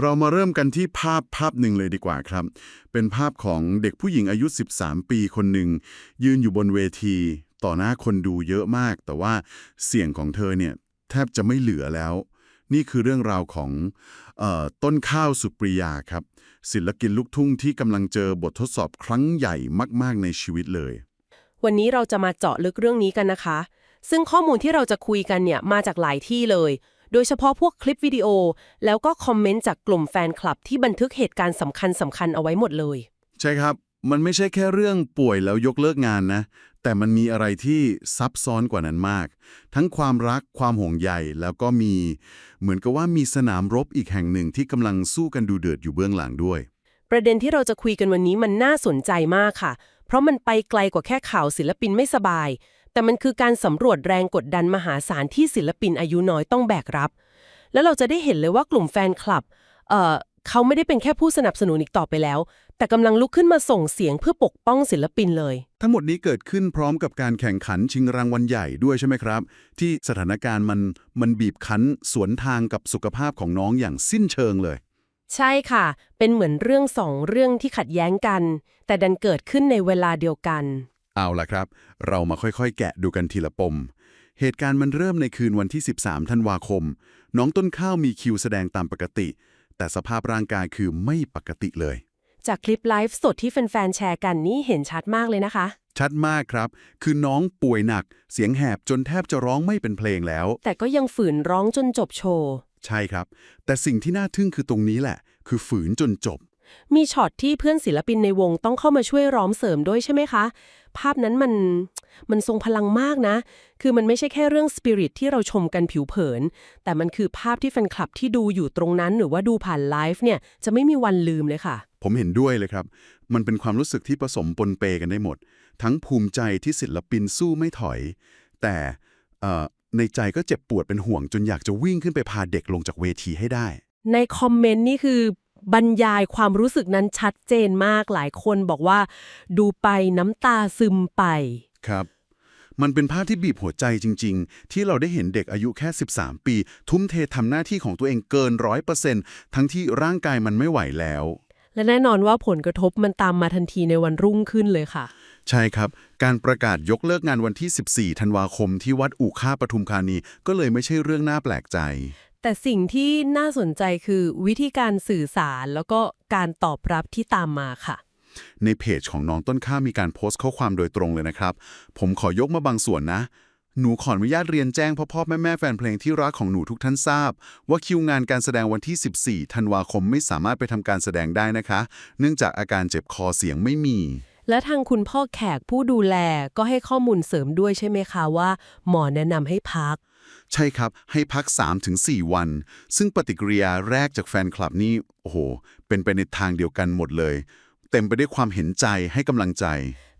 เรามาเริ่มกันที่ภาพภาพหนึ่งเลยดีกว่าครับ เป็นภาพของเด็กผู้หญิงอายุ 13 ปีคนหนึ่ง ยืนอยู่บนเวที ต่อหน้าคนดูเยอะมาก แต่ว่าเสียงของเธอเนี่ยแทบจะไม่เหลือแล้ว นี่คือเรื่องราวของออต้นข้าวสุปริยาครับ ศิลปินลูกทุ่งที่กำลังเจอบททดสอบครั้งใหญ่มาก ๆ ในชีวิตเลย วันนี้เราจะมาเจาะลึกเรื่องนี้กันนะคะ ซึ่งข้อมูลที่เราจะคุยกันเนี่ยมาจากหลายที่เลย โดยเฉพาะพวกคลิปวิดีโอ แล้วก็คอมเมนต์จากกลุ่มแฟนคลับที่บันทึกเหตุการณ์สำคัญสำคัญเอาไว้หมดเลย ใช่ครับ มันไม่ใช่แค่เรื่องป่วยแล้วยกเลิกงานนะ แต่มันมีอะไรที่ซับซ้อนกว่านั้นมาก ทั้งความรักความห่วงใยแล้วก็มี เหมือนกับว่ามีสนามรบอีกแห่งหนึ่งที่กำลังสู้กันดูเดือดอยู่เบื้องหลังด้วย ประเด็นที่เราจะคุยกันวันนี้มันน่าสนใจมากค่ะ เพราะมันไปไกลกว่าแค่ข่าวศิลปินไม่สบาย แต่มันคือการสำรวจแรงกดดันมหาศาลที่ศิลปินอายุน้อยต้องแบกรับ แล้วเราจะได้เห็นเลยว่ากลุ่มแฟนคลับเอ่อเขาไม่ได้เป็นแค่ผู้สนับสนุนอีกต่อไปแล้ว แต่กำลังลุกขึ้นมาส่งเสียงเพื่อปกป้องศิลปินเลย ทั้งหมดนี้เกิดขึ้นพร้อมกับการแข่งขันชิงรางวัลใหญ่ด้วยใช่ไหมครับ ที่สถานการณ์มันมันบีบคั้นสวนทางกับสุขภาพของน้องอย่างสิ้นเชิงเลย ใช่ค่ะ เป็นเหมือนเรื่องสองเรื่องที่ขัดแย้งกัน แต่ดันเกิดขึ้นในเวลาเดียวกัน เอาล่ะครับ เรามาค่อยๆ แกะดูกันทีละปม เหตุการณ์มันเริ่มในคืนวันที่ 13 ธันวาคม น้องต้นข้าวมีคิวแสดงตามปกติ แต่สภาพร่างกายคือไม่ปกติเลย จากคลิปไลฟ์สดที่แฟนๆแชร์กันนี่เห็นชัดมากเลยนะคะ ชัดมากครับ คือน้องป่วยหนัก เสียงแหบจนแทบจะร้องไม่เป็นเพลงแล้ว แต่ก็ยังฝืนร้องจนจบโชว์ ใช่ครับ แต่สิ่งที่น่าทึ่งคือตรงนี้แหละ คือฝืนจนจบ มีช็อตที่เพื่อนศิลปินในวงต้องเข้ามาช่วยร้องเสริมด้วยใช่ไหมคะ ภาพนั้นมันมันทรงพลังมากนะ คือมันไม่ใช่แค่เรื่องสปิริตที่เราชมกันผิวเผิน แต่มันคือภาพที่แฟนคลับที่ดูอยู่ตรงนั้นหรือว่าดูผ่านไลฟ์เนี่ยจะไม่มีวันลืมเลยค่ะ ผมเห็นด้วยเลยครับ มันเป็นความรู้สึกที่ผสมปนเปกันได้หมด ทั้งภูมิใจที่ศิลปินสู้ไม่ถอย แต่เอ่อในใจก็เจ็บปวดเป็นห่วงจนอยากจะวิ่งขึ้นไปพาเด็กลงจากเวทีให้ได้ ในคอมเมนต์นี่คือ บรรยายความรู้สึกนั้นชัดเจนมากหลายคนบอกว่า ดูไปน้ำตาซึมไป ครับ มันเป็นภาพที่บีบหัวใจจริง ๆ ที่เราได้เห็นเด็กอายุแค่ 13 ปี ทุ่มเททำหน้าที่ของตัวเองเกินร้อยเปอร์เซ็นต์ทั้งที่ร่างกายมันไม่ไหวแล้ว และแน่นอนว่าผลกระทบมันตามมาทันทีในวันรุ่งขึ้นเลยค่ะ ใช่ครับ การประกาศยกเลิกงานวันที่ 14 ธันวาคมที่วัดอู่ค่าปทุมธานี ก็เลยไม่ใช่เรื่องน่าแปลกใจ แต่สิ่งที่น่าสนใจคือวิธีการสื่อสารแล้วก็การตอบรับที่ตามมาค่ะ ในเพจของน้องต้นข้าวมีการโพสต์ข้อความโดยตรงเลยนะครับ ผมขอยกมาบางส่วนนะ หนูขออนุญาตเรียนแจ้งพ่อพ่อแม่แม่แฟนเพลงที่รักของหนูทุกท่านทราบ ว่าคิวงานการแสดงวันที่ 14 ธันวาคมไม่สามารถไปทำการแสดงได้นะคะ เนื่องจากอาการเจ็บคอเสียงไม่มีและทางคุณพ่อแขกผู้ดูแลก็ให้ข้อมูลเสริมด้วยใช่ไหมคะว่า หมอแนะนำให้พัก ใช่ครับ ให้พัก 3-4 วัน ซึ่งปฏิกิริยาแรกจากแฟนคลับนี่โอ้โห เป็นไปในทางเดียวกันหมดเลย เต็มไปด้วยความเห็นใจให้กำลังใจ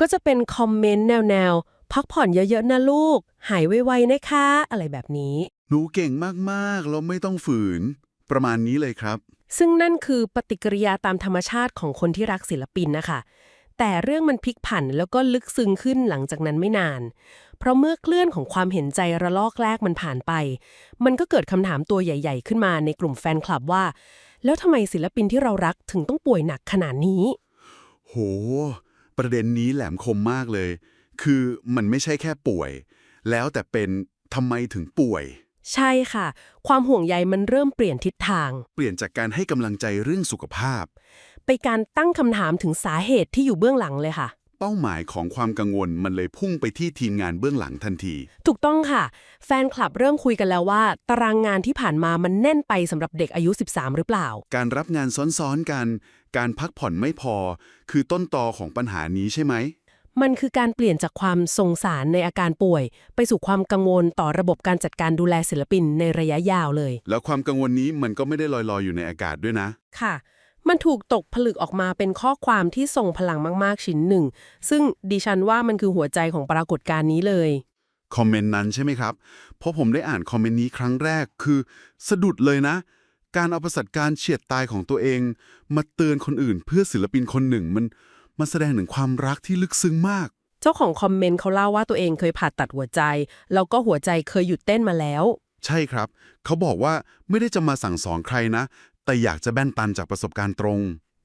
ก็จะเป็นคอมเมนต์แนวๆ พักผ่อนเยอะๆนะลูก หายไวๆนะคะ อะไรแบบนี้ หนูเก่งมากๆแล้วไม่ต้องฝืน ประมาณนี้เลยครับ ซึ่งนั่นคือปฏิกิริยาตามธรรมชาติของคนที่รักศิลปินนะคะแต่เรื่องมันพลิกผันแล้วก็ลึกซึ้งขึ้นหลังจากนั้นไม่นาน เพราะเมื่อเคลื่อนของความเห็นใจระลอกแรกมันผ่านไป มันก็เกิดคำถามตัวใหญ่ ๆ ขึ้นมาในกลุ่มแฟนคลับว่า แล้วทำไมศิลปินที่เรารักถึงต้องป่วยหนักขนาดนี้ โห ประเด็นนี้แหลมคมมากเลย คือมันไม่ใช่แค่ป่วย แล้วแต่เป็นทำไมถึงป่วย ใช่ค่ะ ความห่วงใยมันเริ่มเปลี่ยนทิศทาง เปลี่ยนจากการให้กำลังใจเรื่องสุขภาพ ไปการตั้งคำถามถึงสาเหตุที่อยู่เบื้องหลังเลยค่ะ เป้าหมายของความกังวลมันเลยพุ่งไปที่ทีมงานเบื้องหลังทันที ถูกต้องค่ะ แฟนคลับเริ่มคุยกันแล้วว่า ตารางงานที่ผ่านมามันแน่นไปสำหรับเด็กอายุ 13 หรือเปล่า การรับงานซ้อนๆกัน การพักผ่อนไม่พอ คือต้นตอของปัญหานี้ใช่ไหม มันคือการเปลี่ยนจากความสงสารในอาการป่วย ไปสู่ความกังวลต่อระบบการจัดการดูแลศิลปินในระยะยาวเลย แล้วความกังวลนี้มันก็ไม่ได้ลอยๆอยู่ในอากาศด้วยนะ ค่ะ มันถูกตกผลึกออกมาเป็นข้อความที่ทรงพลังมากๆ ชิ้นหนึ่ง ซึ่งดิฉันว่ามันคือหัวใจของปรากฏการณ์นี้เลย คอมเมนต์นั้นใช่ไหมครับ เพราะผมได้อ่านคอมเมนต์นี้ครั้งแรกคือสะดุดเลยนะ การเอาประสบการณ์เฉียดตายของตัวเอง มาเตือนคนอื่นเพื่อศิลปินคนหนึ่งมันมันแสดงถึงความรักที่ลึกซึ้งมาก เจ้าของคอมเมนต์เขาเล่าว่าตัวเองเคยผ่าตัดหัวใจ แล้วก็หัวใจเคยหยุดเต้นมาแล้ว ใช่ครับ เขาบอกว่าไม่ได้จะมาสั่งสอนใครนะ แต่อยากจะแบ่นปันจากประสบการณ์ตรง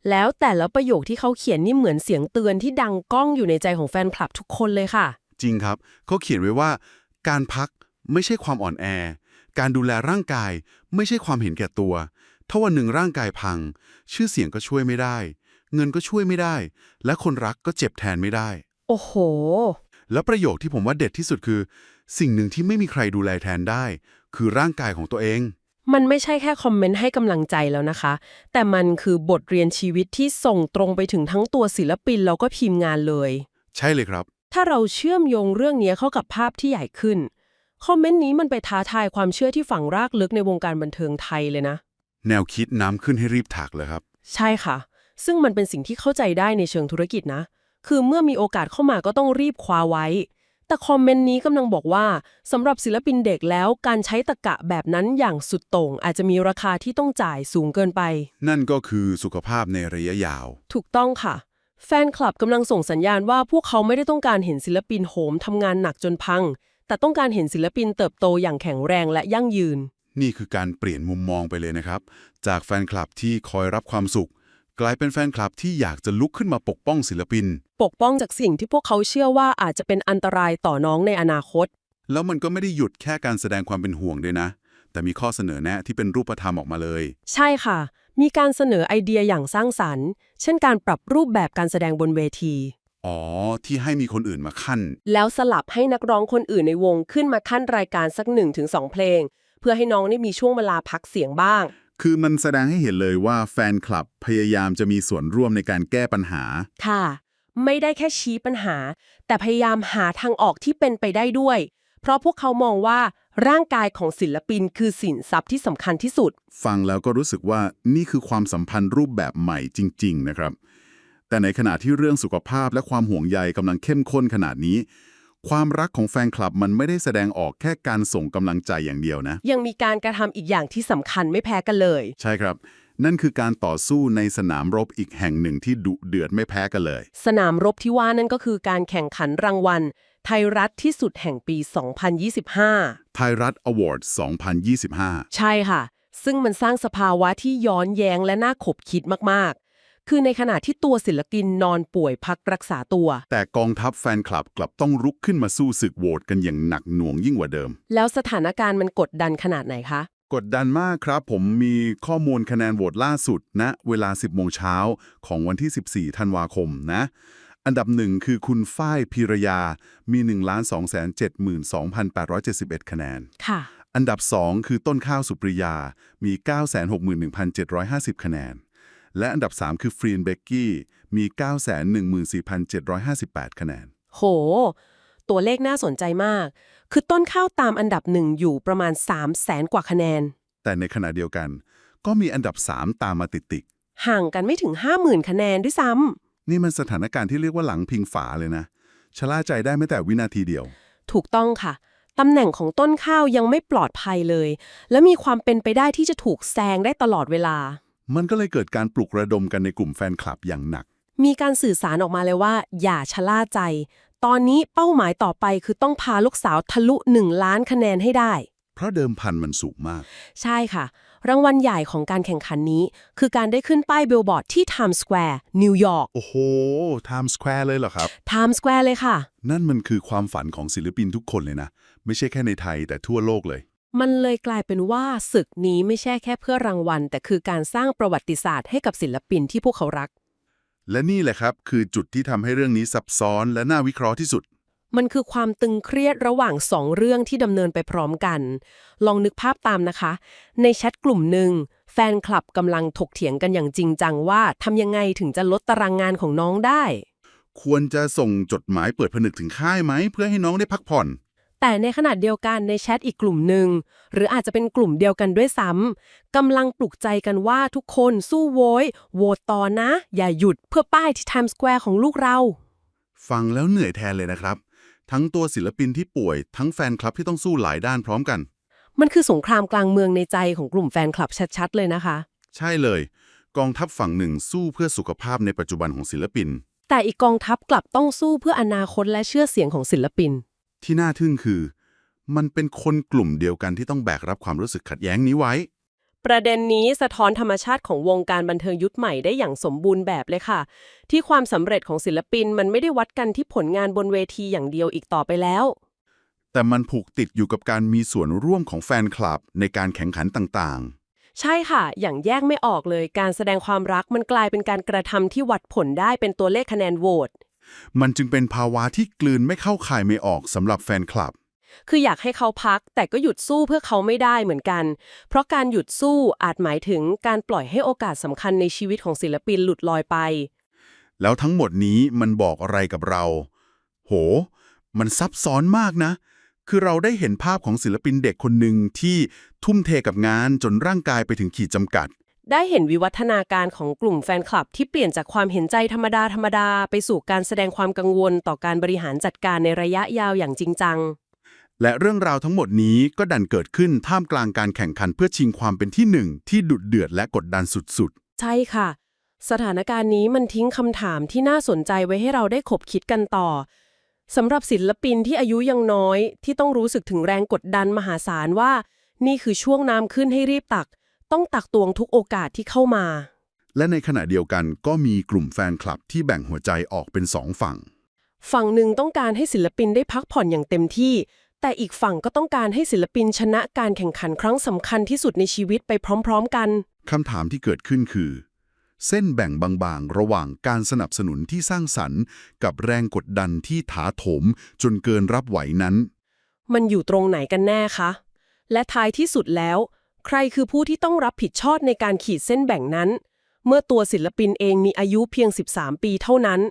แล้วแต่ละประโยคที่เขาเขียนนี่เหมือนเสียงเตือนที่ดังก้องอยู่ในใจของแฟนคลับทุกคนเลยค่ะ จริงครับ เขาเขียนไว้ว่า การพักไม่ใช่ความอ่อนแอ การดูแลร่างกายไม่ใช่ความเห็นแก่ตัว ถ้าวันหนึ่งร่างกายพัง ชื่อเสียงก็ช่วยไม่ได้ เงินก็ช่วยไม่ได้ และคนรักก็เจ็บแทนไม่ได้ โอ้โห แล้วประโยคที่ผมว่าเด็ดที่สุดคือ สิ่งหนึ่งที่ไม่มีใครดูแลแทนได้ คือร่างกายของตัวเอง มันไม่ใช่แค่คอมเมนต์ให้กำลังใจแล้วนะคะ แต่มันคือบทเรียนชีวิตที่ส่งตรงไปถึงทั้งตัวศิลปินแล้วก็ทีมงานเลย ใช่เลยครับ ถ้าเราเชื่อมโยงเรื่องนี้เข้ากับภาพที่ใหญ่ขึ้น คอมเมนต์นี้มันไปท้าทายความเชื่อที่ฝังรากลึกในวงการบันเทิงไทยเลยนะ แนวคิดน้ำขึ้นให้รีบถักเลยครับ ใช่ค่ะ ซึ่งมันเป็นสิ่งที่เข้าใจได้ในเชิงธุรกิจนะ คือเมื่อมีโอกาสเข้ามาก็ต้องรีบคว้าไว้ แต่คอมเมนต์นี้กำลังบอกว่าสำหรับศิลปินเด็กแล้วการใช้ตะกะแบบนั้นอย่างสุดโต่งอาจจะมีราคาที่ต้องจ่ายสูงเกินไป นั่นก็คือสุขภาพในระยะยาว ถูกต้องค่ะ แฟนคลับกำลังส่งสัญญาณว่าพวกเขาไม่ได้ต้องการเห็นศิลปินโหมทำงานหนักจนพัง แต่ต้องการเห็นศิลปินเติบโตอย่างแข็งแรงและยั่งยืน นี่คือการเปลี่ยนมุมมองไปเลยนะครับ จากแฟนคลับที่คอยรับความสุข กลายเป็นแฟนคลับที่อยากจะลุกขึ้นมาปกป้องศิลปิน ปกป้องจากสิ่งที่พวกเขาเชื่อว่าอาจจะเป็นอันตรายต่อน้องในอนาคต แล้วมันก็ไม่ได้หยุดแค่การแสดงความเป็นห่วงด้วยนะ แต่มีข้อเสนอแนะที่เป็นรูปธรรมออกมาเลย ใช่ค่ะ มีการเสนอไอเดียอย่างสร้างสรรค์ เช่นการปรับรูปแบบการแสดงบนเวที อ๋อ ที่ให้มีคนอื่นมาขั้น แล้วสลับให้นักร้องคนอื่นในวงขึ้นมาขั้นรายการสัก1นถึงสเพลง เพื่อให้น้องได้มีช่วงเวลาพักเสียงบ้าง คือมันแสดงให้เห็นเลยว่าแฟนคลับพยายามจะมีส่วนร่วมในการแก้ปัญหา ค่ะ ไม่ได้แค่ชี้ปัญหา แต่พยายามหาทางออกที่เป็นไปได้ด้วย เพราะพวกเขามองว่าร่างกายของศิลปินคือสินทรัพย์ที่สำคัญที่สุด ฟังแล้วก็รู้สึกว่านี่คือความสัมพันธ์รูปแบบใหม่จริง ๆ นะครับ แต่ในขณะที่เรื่องสุขภาพและความห่วงใยกำลังเข้มข้นขนาดนี้ ความรักของแฟนคลับมันไม่ได้แสดงออกแค่การส่งกำลังใจอย่างเดียวนะ ยังมีการกระทำอีกอย่างที่สำคัญไม่แพ้กันเลย ใช่ครับ นั่นคือการต่อสู้ในสนามรบอีกแห่งหนึ่งที่ดุเดือดไม่แพ้กันเลย สนามรบที่ว่านั่นก็คือการแข่งขันรางวัล ไทยรัฐที่สุดแห่งปี 2025 ไทยรัฐอวอร์ด 2025 ใช่ค่ะ ซึ่งมันสร้างสภาวะที่ย้อนแย้งและน่าขบคิดมากๆ คือในขณะที่ตัวศิลปินนอนป่วยพักรักษาตัว แต่กองทัพแฟนคลับกลับต้องรุกขึ้นมาสู้ศึกโหวตกันอย่างหนักหน่วงยิ่งกว่าเดิม แล้วสถานการณ์มันกดดันขนาดไหนคะ กดดันมากครับผมมีข้อมูลคะแนนโหวตล่าสุดณนะเวลา 10โมงเช้าของวันที่ 14 ธันวาคมนะ อันดับหนึ่งคือคุณฝ้ายพีรยา มี 1 2 7 2 8 7 1 คะแนน ค่ะ อันดับ 2 คือต้นข้าวสุปริยา มี 961,750 คะแนน และอันดับ 3 คือฟรีนเบกกี้มี 914,758 คะแนน โห ตัวเลขน่าสนใจมาก คือต้นข้าวตามอันดับหนึ่งอยู่ประมาณ 3 0 0แสนกว่าคะแนน แต่ในขณะเดียวกัน ก็มีอันดับ 3 ตามมาติดห่างกันไม่ถึง 50,000 คะแนนด้วยซ้ำๆนี่มันสถานการณ์ที่เรียกว่าหลังพิงฝาเลยนะชะล่าใจได้ไม่แต่วินาทีเดียว ถูกต้องค่ะตำแหน่งของต้นข้าวยังไม่ปลอดภัยเลย และมีความเป็นไปได้ที่จะถูกแซงได้ตลอดเวลา มันก็เลยเกิดการปลุกระดมกันในกลุ่มแฟนคลับอย่างหนัก มีการสื่อสารออกมาเลยว่า อย่าชะล่าใจ ตอนนี้เป้าหมายต่อไปคือต้องพาลูกสาวทะลุ 1 ล้านคะแนนให้ได้ เพราะเดิมพันมันสูงมาก ใช่ค่ะ รางวัลใหญ่ของการแข่งขันนี้ คือการได้ขึ้นป้ายบิลบอร์ดที่ Times Square นิวยอร์กโอ้โห Times Square เลยเหรอครับ Times Square เลยค่ะ นั่นมันคือความฝันของศิลปินทุกคนเลยนะ ไม่ใช่แค่ในไทยแต่ทั่วโลกเลย มันเลยกลายเป็นว่าศึกนี้ไม่ใช่แค่เพื่อรางวัล แต่คือการสร้างประวัติศาสตร์ให้กับศิลปินที่พวกเขารัก และนี่แหละครับคือจุดที่ทำให้เรื่องนี้ซับซ้อนและน่าวิเคราะห์ที่สุด มันคือความตึงเครียดระหว่างสองเรื่องที่ดำเนินไปพร้อมกัน ลองนึกภาพตามนะคะ ในแชทกลุ่มหนึ่งแฟนคลับกำลังถกเถียงกันอย่างจริงจังว่าทำยังไงถึงจะลดตารางงานของน้องได้ ควรจะส่งจดหมายเปิดผนึกถึงค่ายไหม เพื่อให้น้องได้พักผ่อน แต่ในขณะเดียวกันในแชทอีกกลุ่มหนึ่ง หรืออาจจะเป็นกลุ่มเดียวกันด้วยซ้ำกำลังปลุกใจกันว่าทุกคนสู้โวยโหวตต่อนะ อย่าหยุดเพื่อป้ายที่ Times Square ของลูกเรา ฟังแล้วเหนื่อยแทนเลยนะครับ ทั้งตัวศิลปินที่ป่วย ทั้งแฟนคลับที่ต้องสู้หลายด้านพร้อมกัน มันคือสงครามกลางเมืองในใจของกลุ่มแฟนคลับชัดๆเลยนะคะ ใช่เลย กองทัพฝั่งหนึ่งสู้เพื่อสุขภาพในปัจจุบันของศิลปิน แต่อีกกองทัพกลับต้องสู้เพื่ออนาคตและเชื่อเสียงของศิลปิน ที่น่าทึ่งคือ มันเป็นคนกลุ่มเดียวกันที่ต้องแบกรับความรู้สึกขัดแย้งนี้ไว้ ประเด็นนี้สะท้อนธรรมชาติของวงการบันเทิงยุคใหม่ได้อย่างสมบูรณ์แบบเลยค่ะ ที่ความสำเร็จของศิลปินมันไม่ได้วัดกันที่ผลงานบนเวทีอย่างเดียวอีกต่อไปแล้ว แต่มันผูกติดอยู่กับการมีส่วนร่วมของแฟนคลับในการแข่งขันต่างใช่ค่ะ อย่างแยกไม่ออกเลย การแสดงความรักมันกลายเป็นการกระทำที่วัดผลได้เป็นตัวเลขคะแนนโหวตๆ มันจึงเป็นภาวะที่กลืนไม่เข้าข่ายไม่ออกสำหรับแฟนคลับ คืออยากให้เขาพักแต่ก็หยุดสู้เพื่อเขาไม่ได้เหมือนกัน เพราะการหยุดสู้อาจหมายถึงการปล่อยให้โอกาสสำคัญในชีวิตของศิลปินหลุดลอยไป แล้วทั้งหมดนี้มันบอกอะไรกับเรา โห มันซับซ้อนมากนะ คือเราได้เห็นภาพของศิลปินเด็กคนหนึ่งที่ทุ่มเทกับงานจนร่างกายไปถึงขีดจำกัด ได้เห็นวิวัฒนาการของกลุ่มแฟนคลับที่เปลี่ยนจากความเห็นใจธรรมดาธรรมดาไปสู่การแสดงความกังวลต่อการบริหารจัดการในระยะยาวอย่างจริงจัง และเรื่องราวทั้งหมดนี้ก็ดันเกิดขึ้นท่ามกลางการแข่งขันเพื่อชิงความเป็นที่หนึ่งที่ดุดเดือดและกดดันสุดใช่ค่ะ สถานการณ์นี้มันทิ้งคำถามที่น่าสนใจไว้ให้เราได้ขบคิดกันต่อสำหรับศิลปินที่อายุยังน้อย ที่ต้องรู้สึกถึงแรงกดดันมหาศาลว่า นี่คือช่วงน้ำขึ้นให้รีบตัก ต้องตักตวงทุกโอกาสที่เข้ามาๆและในขณะเดียวกันก็มีกลุ่มแฟนคลับที่แบ่งหัวใจออกเป็นสองฝั่ง ฝั่งหนึ่งต้องการให้ศิลปินได้พักผ่อนอย่างเต็มที่ แต่อีกฝั่งก็ต้องการให้ศิลปินชนะการแข่งขันครั้งสำคัญที่สุดในชีวิตไปพร้อม ๆ กันคำถามที่เกิดขึ้นคือ เส้นแบ่งบางๆ ระหว่างการสนับสนุนที่สร้างสรรค์ กับแรงกดดันที่ถาโถมจนเกินรับไหวนั้น มันอยู่ตรงไหนกันแน่คะ และท้ายที่สุดแล้ว ใครคือผู้ที่ต้องรับผิดชอบในการขีดเส้นแบ่งนั้น เมื่อตัวศิลปินเองมีอายุเพียง 13 ปีเท่านั้น